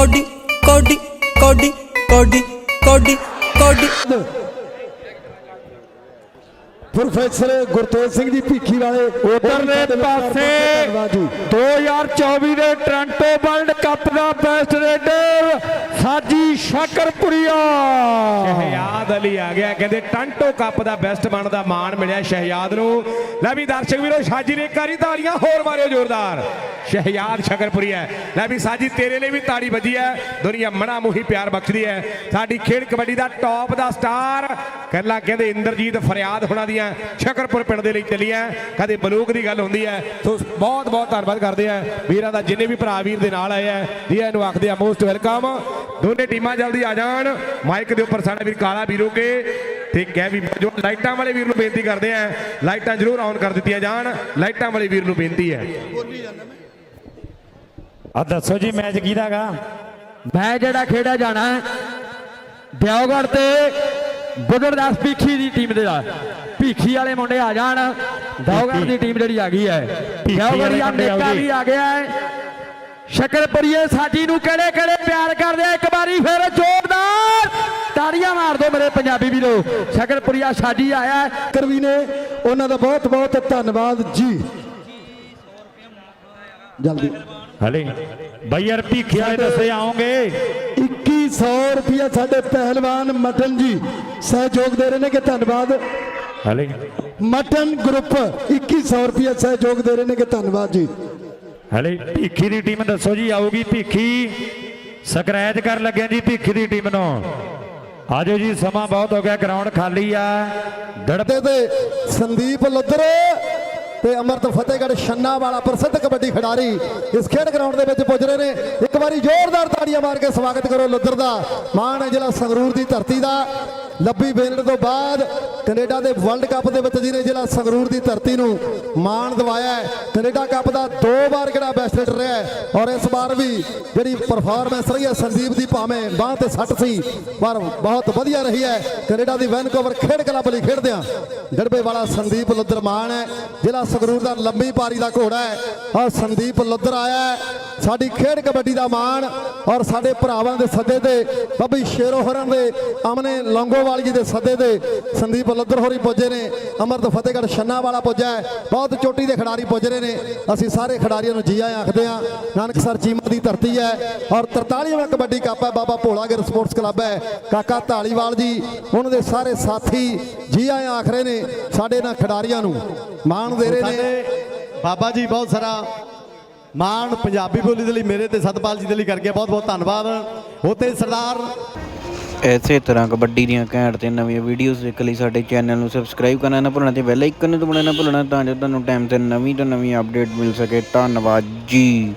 Cody ਕੋਡੀ ਕੋਡੀ ਕੋਡੀ ਕੋਡੀ ਕੋਡੀ। ਪ੍ਰੋਫੈਸਰ ਗੁਰਤੇਜ ਸਿੰਘ ਜੀ ਭੀਖੀ ਵਾਲੇ ਉਧਰਲੇ ਪਾਸੇ ਧੰਨਵਾਦ ਜੀ। 2024 ਦੇ ਟ੍ਰਾਂਟੋ ਵਰਲਡ ਕੱਪ ਦਾ ਬੈਸਟ ਸ਼ਾਕਰਪੁਰੀਆ ਸ਼ਹਿਯਾਦ ਅਲੀ ਆ ਗਿਆ। ਕਹਿੰਦੇ ਟਾਂਟੋ ਕੱਪ ਦਾ ਬੈਸਟ ਬਣਦਾ ਮਾਣ ਮਿਲਿਆ ਸ਼ਹਿਯਾਦ ਨੂੰ। ਲੈ ਵੀ ਦਰਸ਼ਕ ਵੀਰੋ, ਸਾਜੀ ਨੇ ਕਰੀ ਤਾੜੀਆਂ, ਹੋਰ ਮਾਰਿਓ ਜ਼ੋਰਦਾਰ। ਸ਼ਹਿਯਾਦ ਸ਼ਕਰਪੁਰੀ ਲੈ ਵੀ ਸਾਜੀ, ਤੇਰੇ ਲਈ ਵੀ ਤਾੜੀ ਵੱਜੀ ਹੈ। ਦੁਨੀਆ ਮਣਾ ਮੂਹੀ ਪਿਆਰ ਬਖਸ਼ਦੀ ਹੈ। ਸਾਡੀ ਖੇਡ ਕਬੱਡੀ ਦਾ ਟੌਪ ਦਾ ਸਟਾਰ ਕੱਲਾ ਕਹਿੰਦੇ ਇੰਦਰਜੀਤ ਫਰਿਆਦ ਹੋਣਾ ਦੀਆਂ ਸ਼ਕਰਪੁਰ ਪਿੰਡ ਦੇ ਲਈ ਚੱਲੀਆਂ। ਕਦੇ ਬਲੂਕ ਦੀ ਗੱਲ ਹੁੰਦੀ ਹੈ। ਸੋ ਬਹੁਤ ਬਹੁਤ ਧੰਨਵਾਦ ਕਰਦੇ ਆ। ਵੀਰਾਂ ਦਾ ਜਿੰਨੇ ਵੀ ਭਰਾ ਵੀਰ ਦੇ ਨਾਲ ਆਏ ਆ ਜੀ ਇਹਨੂੰ ਆਖਦੇ ਆ ਮੋਸਟ ਵੈਲਕਮ ਦੋਨੇ ਟੀਮਾਂ ਜਲਦੀ ਆ ਜਾਣ। ਮਾਈਕ ਦੇ ਉੱਪਰ ਸਾਡਾ ਵੀਰ ਕਾਲਾ ਵੀਰੋਗੇ ਤੇ ਕਹਿ ਵੀ ਜੋ ਲਾਈਟਾਂ ਵਾਲੇ ਵੀਰ ਨੂੰ ਬੇਨਤੀ ਕਰਦੇ ਆ। ਲਾਈਟਾਂ ਜ਼ਰੂਰ ਆਨ ਕਰ ਦਿੱਤੀਆਂ ਜਾਣ। ਲਾਈਟਾਂ ਵਾਲੇ ਵੀਰ ਨੂੰ ਬੇਨਤੀ ਹੈ। ਆ ਦੱਸੋ ਜੀ ਮੈਚ ਕਿਹਦਾਗਾ ਮੈਂ ਜਿਹੜਾ ਖੇਡਿਆ ਜਾਣਾ ਹੈ, ਦਿਓਗੜ ਤੇ ਬੁੱਧਰਦਾਸ ਭੀਖੀ ਦੀ ਟੀਮ ਦੇ ਨਾਲ। ਭੀਖੀ ਵਾਲੇ ਮੁੰਡੇ ਆ ਜਾਣ ਦਿਓਗੜ ਦੀ ਟੀਮ ਜਿਹੜੀ ਆ ਗਈ ਹੈ। ਦਿਓਗੜ ਦੀ ਅਮਰੀਕਾ। ਵੀ ਆ ਗਿਆ ਹੈ। ਸ਼ਕਰਪੁਰੀਏ ਸਾਜੀ ਨੂੰ ਕਿਹੜੇ ਕਿਹੜੇ ਪਿਆਰ ਕਰਦੇ ਆ? ਇੱਕ ਵਾਰੀ ਫਿਰ ਜ਼ੋਰਦਾਰ ਤਾੜੀਆਂ ਮਾਰ ਦਿਓ ਮੇਰੇ ਪੰਜਾਬੀ ਵੀਰੋ। ਸ਼ਕਰਪੁਰੀਆ ਸਾਜੀ ਆਇਆ। ਕਰਵੀ ਨੇ ਉਹਨਾਂ ਦਾ ਬਹੁਤ ਬਹੁਤ ਧੰਨਵਾਦ ਜੀ। ਜਲਦੀ। ਹਲੇ ਬਈ ਭੀਖੀ ਵਾਲੇ ਦੱਸੇ ਆਉਂਗੇ 2100 ਰੁਪਇਆ ਸਾਡੇ ਪਹਿਲਵਾਨ ਮਟਨ ਜੀ ਸਹਿਯੋਗ ਦੇ ਰਹੇ ਨੇ ਕਿ ਧੰਨਵਾਦ? ਹਲੇ ਮਟਨ ਗਰੁੱਪ 2100 ਰੁਪਇਆ ਸਹਿਯੋਗ ਦੇ ਰਹੇ ਨੇ ਕਿ ਧੰਨਵਾਦ ਜੀ? ਹਲੇ ਭੀਖੀ ਦੀ ਟੀਮ ਦੱਸੋ ਜੀ, ਆਊਗੀ ਭੀਖੀ? ਸਕਰੈਚ ਕਰ ਲੱਗਿਆ ਜੀ ਭੀਖੀ ਦੀ ਟੀਮ ਨੂੰ। ਆਜੋ ਜੀ, ਸਮਾਂ ਬਹੁਤ ਹੋ ਗਿਆ, ਗਰਾਊਂਡ ਖਾਲੀ ਆ। ਦੜ ਤੇ ਸੰਦੀਪ ਲੁੱਧਰ ਤੇ ਅਮਰਤ ਫਤਿਹਗੜ੍ਹ ਛੰਨਾ ਵਾਲਾ ਪ੍ਰਸਿੱਧ ਕਬੱਡੀ ਖਿਡਾਰੀ ਇਸ ਖੇਡ ਗਰਾਊਂਡ ਦੇ ਵਿੱਚ ਪੁੱਜ ਰਹੇ ਨੇ। ਇੱਕ ਵਾਰੀ ਜ਼ੋਰਦਾਰ ਤਾੜੀਆਂ ਮਾਰ ਕੇ ਸਵਾਗਤ ਕਰੋ ਲੁੱਧਰ ਦਾ ਮਾਣ ਹੈ ਜ਼ਿਲ੍ਹਾ ਸੰਗਰੂਰ ਦੀ ਧਰਤੀ ਦਾ। ਲੱਭੀ ਬੇਨੜ ਤੋਂ ਬਾਅਦ ਕੈਨੇਡਾ ਦੇ ਵਰਲਡ ਕੱਪ ਦੇ ਵਿੱਚ ਜਿਹਨੇ ਜ਼ਿਲ੍ਹਾ ਸੰਗਰੂਰ ਦੀ ਧਰਤੀ ਨੂੰ ਮਾਣ ਦਿਵਾਇਆ ਹੈ, ਕੈਨੇਡਾ ਕੱਪ ਦਾ ਦੋ ਵਾਰ ਕਿਹੜਾ ਬੈਸਟ ਹਿੱਟਰ ਰਿਹਾ ਔਰ ਇਸ ਵਾਰ ਵੀ ਜਿਹੜੀ ਪਰਫਾਰਮੈਂਸ ਰਹੀ ਹੈ, ਸੰਦੀਪ ਦੀ ਭਾਵੇਂ ਬਾਹ ਤੇ ਸੱਟ ਸੀ, ਪਰ ਬਹੁਤ ਵਧੀਆ ਰਹੀ ਹੈ। ਕੈਨੇਡਾ ਦੀ ਵੈਨਕੂਵਰ ਖੇਡ ਕਲੱਬ ਲਈ ਖੇਡਦਿਆਂ, ਡੜਬੇ ਵਾਲਾ ਸੰਦੀਪ ਲੁੱਧਰ ਮਾਨ ਹੈ। ਜ਼ਿਲ੍ਹਾ ਸੰਗਰੂਰ ਦਾ ਲੰਬੀ ਪਾਰੀ ਦਾ ਘੋੜਾ ਹੈ ਔਰ ਸੰਦੀਪ ਲੁੱਧਰ ਆਇਆ ਹੈ। ਸਾਡੀ ਖੇਡ ਕਬੱਡੀ ਦਾ ਮਾਣ ਔਰ ਸਾਡੇ ਭਰਾਵਾਂ ਦੇ ਸੱਦੇ ਤੇ ਬੱਬੀ ਸ਼ੇਰੋ ਹਰਨ ਦੇ ਅਮਨੇ ਲੌਂਗੋਵਾਲੀ ਦੇ ਸੱਦੇ ਤੇ ਸੰਦੀਪ ਲੁੱਧਰ ਹੋਰੀ ਪੁੱਜੇ ਨੇ। ਅਮਰਤ ਫਤਿਹਗੜ੍ਹ ਛੰਨਾ ਵਾਲਾ ਪੁੱਜਾ ਬਹੁਤ ਚੋਟੀ ਦੇ ਖਿਡਾਰੀ ਪੁੱਜ ਰਹੇ ਨੇ। ਅਸੀਂ ਸਾਰੇ ਖਿਡਾਰੀਆਂ ਨੂੰ ਜੀ ਆਇਆਂ, ਆਖਦੇ ਹਾਂ ਨਾਨਕਸਰ ਚੀਮਾ ਦੀ ਧਰਤੀ ਹੈ ਔਰ 43ਵਾਂ ਕਬੱਡੀ ਕੱਪ ਹੈ। ਬਾਬਾ ਭੋਲਾਗਿਰ ਸਪੋਰਟਸ ਕਲੱਬ ਹੈ। ਕਾਕਾ ਢਾਲੀਵਾਲ ਜੀ, ਉਹਨਾਂ ਦੇ ਸਾਰੇ ਸਾਥੀ ਜੀ ਆਇਆਂ, ਆਖ ਰਹੇ ਨੇ ਸਾਡੇ ਨਾਲ ਖਿਡਾਰੀਆਂ ਨੂੰ। ਮਾਣ ਦੇ ਰਹੇ ਨੇ। ਬਾਬਾ ਜੀ ਬਹੁਤ ਸਾਰਾ ਮਾਣ ਪੰਜਾਬੀ ਬੋਲੀ ਦੇ ਲਈ ਮੇਰੇ ਤੇ ਸਤਪਾਲ ਜੀ ਦੇ ਲਈ ਕਰਕੇ ਬਹੁਤ ਬਹੁਤ ਧੰਨਵਾਦ। ਉਤੇ ਸਰਦਾਰ ਇਸੇ ਤਰ੍ਹਾਂ ਕਬੱਡੀ ਦੀਆਂ ਘੈਂਟ ਤੇ ਨਵੀਆਂ ਵੀਡੀਓਜ਼ ਦੇਖਣ ਲਈ ਸਾਡੇ ਚੈਨਲ ਨੂੰ ਸਬਸਕ੍ਰਾਈਬ ਕਰਨਾ ਨਾ ਭੁੱਲਣਾ ਤੇ ਬੈਲ ਆਈਕਨ ਨੂੰ ਦਬਾਉਣਾ ਨਾ ਭੁੱਲਣਾ ਤਾਂ ਜੋ ਤੁਹਾਨੂੰ ਟਾਈਮ ਤੇ ਨਵੀਂ ਤੋਂ ਨਵੀਂ ਅਪਡੇਟ ਮਿਲ ਸਕੇ। ਧੰਨਵਾਦ ਜੀ।